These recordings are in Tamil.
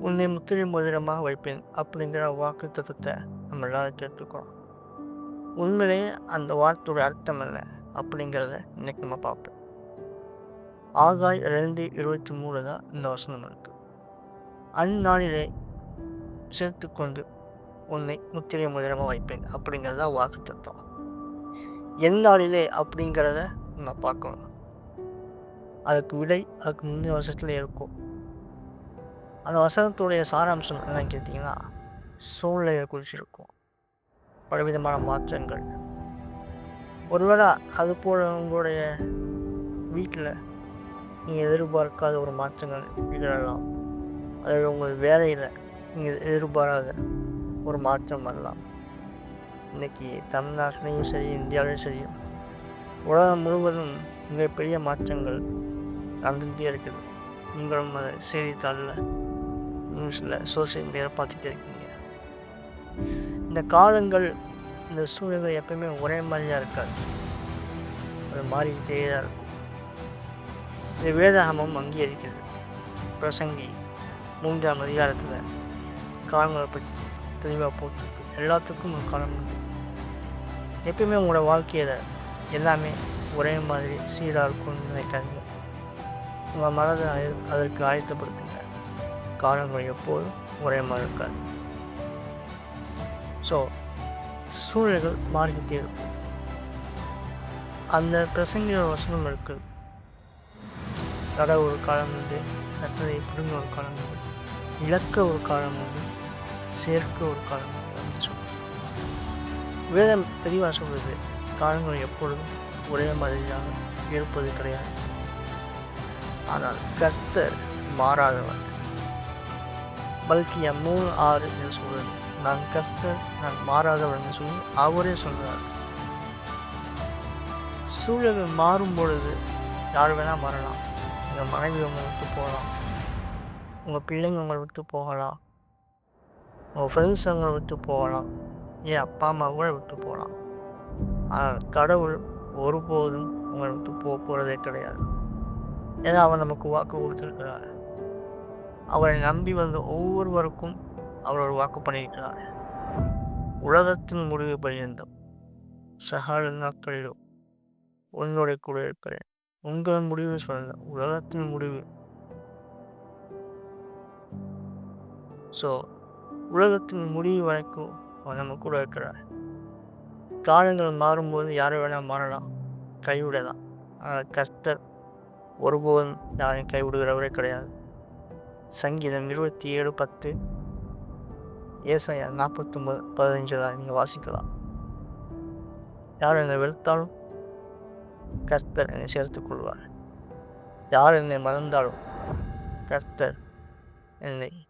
உன்னை முத்திரை மோதிரமாக வைப்பேன் அப்படிங்கிற வாக்கு தத்துவத்தை நம்ம எல்லாரும் கேட்டுக்கிறோம் உண்மையிலேயே அந்த வார்த்தையோட அர்த்தம் என்ன அப்படிங்கிறத இன்னைக்கு நம்ம பார்ப்போம். ஆகாய் ரெண்டு இருபத்தி மூணு தான் இந்த வசனம் இருக்கு. அந்நாளிலே சேர்த்து கொண்டு உன்னை முத்திரை மோதிரமாக வைப்பேன் அப்படிங்கிறத வாக்கு தத்துவம். எந்நாளிலே அப்படிங்கிறத நம்ம பார்க்கணும். அதுக்கு விடை அதுக்கு முந்தைய வருஷத்துல இருக்கும். அந்த வசனத்துடைய சாராம்சம் என்னன்னு கேட்டிங்கன்னா சூழ்நிலையை குறிச்சிருக்கும். பலவிதமான மாற்றங்கள். ஒருவேளை அது போல் உங்களுடைய வீட்டில் நீங்கள் எதிர்பார்க்காத ஒரு மாற்றங்கள் நிகழலாம். அதில் உங்கள் வேலையில் நீங்கள் எதிர்பாராத ஒரு மாற்றம் வரலாம். இன்றைக்கி தமிழ்நாட்டிலையும் சரி இந்தியாவிலையும் சரி உலகம் முழுவதும் மிகப்பெரிய மாற்றங்கள் நடந்துகிட்டே இருக்குது. நீங்களும் அதை செய்தித்தாளில் நியூஸில் சோசியல் மீடியாவில் பார்த்துட்டே இருக்கீங்க. இந்த காலங்கள் இந்த சூழ்நிலை எப்பயுமே ஒரே மாதிரியாக இருக்காது. அது மாறிக்கிட்டே தான் இருக்கும். இந்த வேதாகமம் அங்கீகரிக்கிறது. பிரசங்கி மூன்றாம் அதிகாரத்தில் காலங்களை பற்றி தெளிவாக போட்டிருக்கு. எல்லாத்துக்கும் ஒரு காலம் உண்டு. எப்பயுமே உங்களோட வாழ்க்கையில் எல்லாமே ஒரே மாதிரி சீராக இருக்கும்னு நினைக்காதீங்க. உங்கள் மனதை அதற்கு ஆயத்தப்படுத்துங்க. காலங்கள் எப்போதும் ஒரே மாதிரி இருக்காது. ஸோ சூழ்நிலைகள் மாறிக்கிட்டே இருக்கும். அந்த பிரசங்கிற வசனம் இருக்குது நட ஒரு காலம் உண்டு நட்டதை பிடுங்க ஒரு காலம் உண்டு இழக்க ஒரு காலம் உண்டு சேர்க்க ஒரு காலம் உண்டு அப்படின்னு வேதம் தெளிவாக சொல்வது காலங்கள் எப்பொழுதும் ஒரே மாதிரியாக இருப்பது கிடையாது. ஆனால் கர்த்தர் மாறாதவர். பல்கிய மூணு ஆறு என்று சொல்றது நான் கர்த்தர் நான் மாறாதவர் என்று சொல்லி அவரே சொல்கிறார் சூழல்கள் மாறும் பொழுது யார் வேணால் மாறலாம். உங்கள் மனைவி உங்களை விட்டு போகலாம். உங்கள் பிள்ளைங்க உங்களை விட்டு போகலாம். உங்கள் ஃப்ரெண்ட்ஸ் அவங்களை விட்டு போகலாம். ஏன் அப்பா அம்மா கூட விட்டு போகலாம். ஆனால் கடவுள் ஒருபோதும் உங்களை விட்டு போக போகிறதே கிடையாது. ஏன்னா அவர் நமக்கு வாக்கு கொடுத்துருக்கிறார். அவரை நம்பி வந்த ஒவ்வொருவருக்கும் அவர் ஒரு வாக்கு பண்ணியிருக்கிறார். உலகத்தின் முடிவு பரியந்தம். சகால நாட்களிலும் உன்னோட கூட இருக்கிறேன். உங்கள் முடிவு சொல்ல உலகத்தின் முடிவு. ஸோ உலகத்தின் முடிவு வரைக்கும் அவர் நம்ம கூட இருக்கிறார். காலங்கள் மாறும்போது யாரை வேணால் மாறலாம். கைவிடலாம். ஆனால் கர்த்தர் ஒருபோதும் யாரையும் கைவிடுகிறவரே கிடையாது. சங்கீதம் இருபத்தி ஏழு பத்து. ஏசாயா நாற்பத்தொம்பது பதினஞ்சில் நீங்கள் வாசிக்கலாம். யார் என்னை வெறுத்தாலும் கர்த்தர் என்னை சேர்த்துக் கொள்வார். யார் என்னை மறந்தாலும் கர்த்தர் என்னை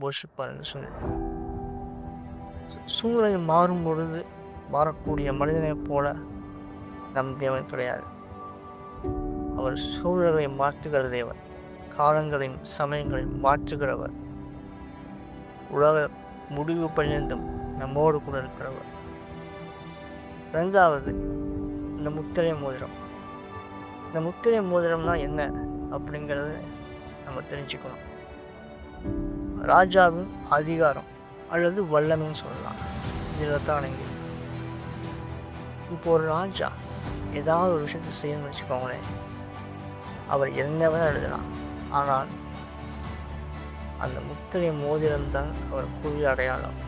போஷிப்பார் என்று சொன்னேன். சூழ்நிலை மாறும் பொழுது மாறக்கூடிய மனிதனைப் போல நம் தேவன் கிடையாது. அவர் சூழலை மாற்றுகிற தேவன். காலங்களின் சமயங்களையும் மாற்றுகிறவர். உலக முடிவு பணிந்தும் நம்மோடு கூட இருக்கிறவர். ரெண்டாவது இந்த முத்திரை மோதிரம். இந்த முத்திரை மோதிரம்னா என்ன அப்படிங்கிறத நம்ம தெரிஞ்சுக்கணும். ராஜாவின் அதிகாரம் அல்லது வல்லமைன்னு சொல்லலாம். இதில் தான் அடங்கி இப்போ ஒரு ராஜா ஏதாவது ஒரு விஷயத்தை செய்யணும்னு வச்சுக்கோங்களேன். அவர் என்ன வேணால் எழுதலாம். ஆனால் அந்த முத்திரை மோதிரம்தான் அவர் குழி அடையாளம்.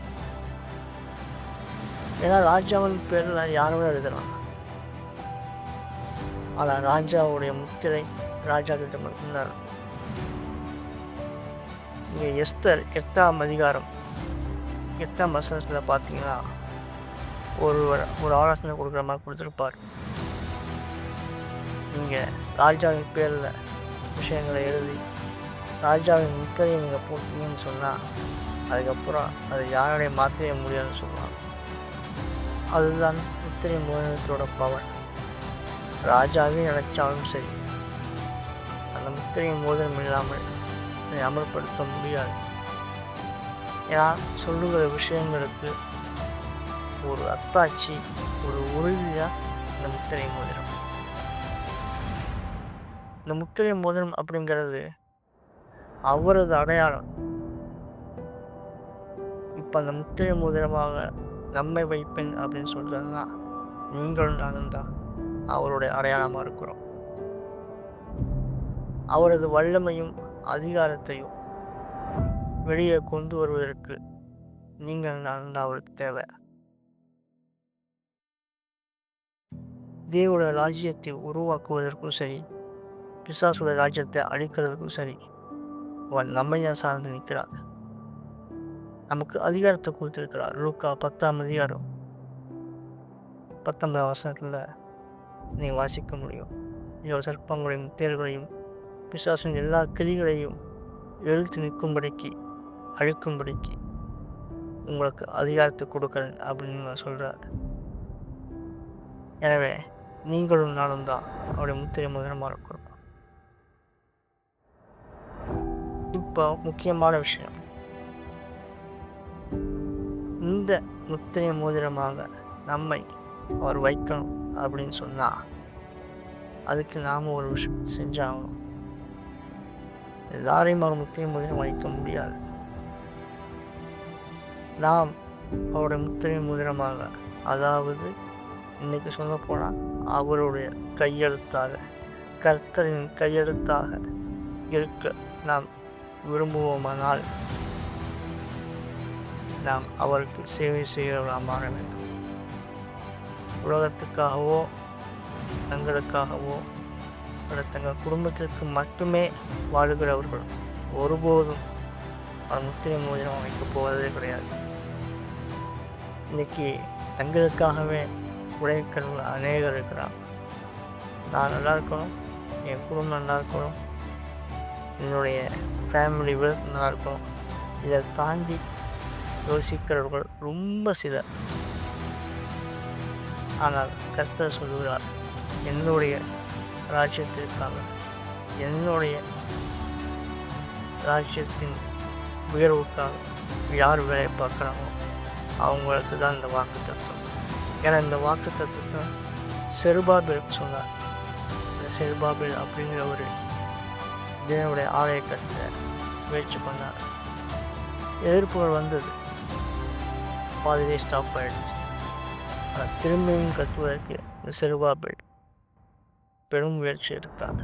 ஏன்னா ராஜாவின் பேரில் யாரும் எழுதலாம். ஆனால் ராஜாவுடைய முத்திரை ராஜா கிட்ட மட்டும்தான் இருக்கும். இங்கே எஸ்தர் எட்டாம் அதிகாரம் எட்டாம் வசனத்தில் பார்த்தீங்கன்னா ஒருவர் ஒரு ஆலோசனை கொடுக்குற மாதிரி கொடுத்துருப்பார். இங்கே ராஜாவின் பேரில் விஷயங்களை எழுதி ராஜாவின் முத்திரையை நீங்கள் போட்டீங்கன்னு சொன்னால் அதுக்கப்புறம் அதை யாருடைய மாற்றவே முடியாதுன்னு சொல்லுவாங்க. அதுதான் முத்திரை மோதிரத்தோட பவர் ராஜாவே நினைச்சாலும் சரி அந்த முத்திரை மோதிரம் இல்லாமல் அதை அமல்படுத்த முடியாது. ஏன்னா சொல்லுகிற விஷயங்களுக்கு ஒரு அத்தாட்சி ஒரு உறுதியாக இந்த முத்திரை மோதிரம். இந்த முத்திரை மோதிரம் அப்படிங்கிறது அவரது அடையாளம். இப்போ அந்த முத்திரை மோதிரமாக நம்மை வைப்பேன் அப்படின்னு சொல்கிறதுனா நீங்களும் நானும் தான் அவருடைய அடையாளமாக இருக்கிறோம். அவரது வல்லமையும் அதிகாரத்தையும் வெளியே கொண்டு வருவதற்கு நீங்கள் நானும் தான் அவருக்கு தேவை. தேவோட ராஜ்யத்தை உருவாக்குவதற்கும் சரி பிசாசுடைய ராஜ்யத்தை அழிக்கிறதுக்கும் சரி. அவன் நம்மையா சார்ந்து நிற்கிறார் நமக்கு அதிகாரத்தை கொடுத்துருக்கிறார். லூக்கா பத்தாம் அதிகாரம். பத்தொன்பதாம் வருஷத்தில் நீ வாசிக்க முடியும். இதோ சர்ப்பங்களையும் தேர்களையும் பிசாசின் எல்லா கிளிகளையும் எழுத்து நிற்கும்படிக்கு அழிக்கும்படிக்கு உங்களுக்கு அதிகாரத்தை கொடுக்குறேன் அப்படின்னு சொல்கிறார் எனவே நீங்களும் நானும் தான் அவருடைய முத்திரை முதலமாக இருக்கிறோம். இப்போ முக்கியமான விஷயம். இந்த முத்திரை மோதிரமாக நம்மை அவர் வைக்கணும் அப்படின்னு சொன்னால் அதுக்கு நாம் ஒரு விஷயம் செஞ்சாகணும். எல்லாரையும் அவர் முத்திரை மோதிரம் வைக்க முடியாது. நாம் அவருடைய முத்திரை மோதிரமாக அதாவது இன்னைக்கு சொல்ல போனால் அவருடைய கையெழுத்தாக கர்த்தரின் கையெழுத்தாக இருக்க நாம் விரும்புவோமானால் நாம் அவருக்கு சேவை செய்கிறவர்களாக மாற வேண்டும். உலகத்துக்காகவோ தங்களுக்காகவோ தங்கள் குடும்பத்திற்கு மட்டுமே வாழுகிறவர்கள் ஒருபோதும் அவர் முத்திரை மோதிரம் வைக்கப் போவதே கிடையாது. இன்னைக்கு தங்களுக்காகவே உழைக்கிறவங்க அநேகர் இருக்கிறாங்க நான் நல்லா இருக்கணும் என் குடும்பம் நல்லா இருக்கணும் என்னுடைய ஃபேமிலி வெல்த் நல்லா இருக்கும். இதை தாண்டி யோசிக்கிறவர்கள் ரொம்ப சிலர். ஆனால் கர்த்தர் சொல்கிறார் என்னுடைய ராஜ்யத்திற்காக என்னுடைய ராஜ்யத்தின் உயர்வுக்காக யார் வேலை பார்க்குறாங்களோ அவங்களுக்கு தான் இந்த வாக்கு தத்துவம். ஏன்னா இந்த வாக்கு தத்துவத்தை செருபாபில் சொன்னார். இந்த செருபாபில் அப்படிங்கிற ஒரு தேவனுடைய ஆலய கட்ட முயற்சி பண்ணார். எதிர்ப்புகள் வந்தது. பாதிலே ஸ்டாப் ஆகிடுச்சு ஆனால் திரும்பியும் கட்டுவதற்கு இந்த செருபாபில் பெரும் முயற்சி எடுத்தார்.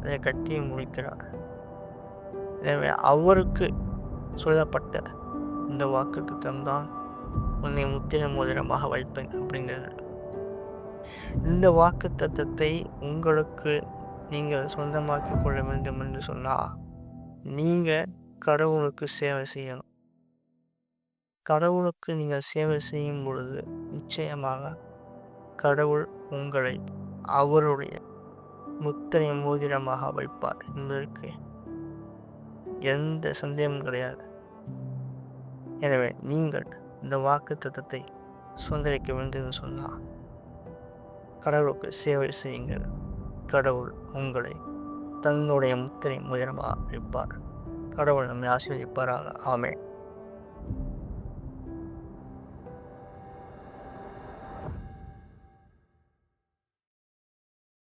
அதை கட்டி முடிக்கிறார். எனவே அவருக்கு சொல்லப்பட்ட இந்த வாக்குக்கு தந்தான் உன்னை முத்திர மோதிரமாக வைப்பேன் அப்படிங்கிறார். இந்த வாக்கு தத்துவத்தை உங்களுக்கு நீங்கள் சொந்தமாக்கி கொள்ள வேண்டும் என்று சொன்னால் நீங்கள் கடவுளுக்கு சேவை செய்யணும். கடவுளுக்கு நீங்கள் சேவை செய்யும் பொழுது நிச்சயமாக கடவுள் உங்களை அவருடைய முத்திரை மோதிரமாக வைப்பார் என்பதற்கு எந்த சந்தேகமும் கிடையாது. எனவே நீங்கள் இந்த வாக்கு தத்தத்தை சுதந்திரிக்க வேண்டும் சொன்னால் கடவுளுக்கு சேவை செய்யுங்கள். கடவுள் உங்களை தன்னுடைய முத்திரை முயலமாக வைப்பார் கடவுள் நம்மை ஆசீர்வதிப்பாராக. ஆமே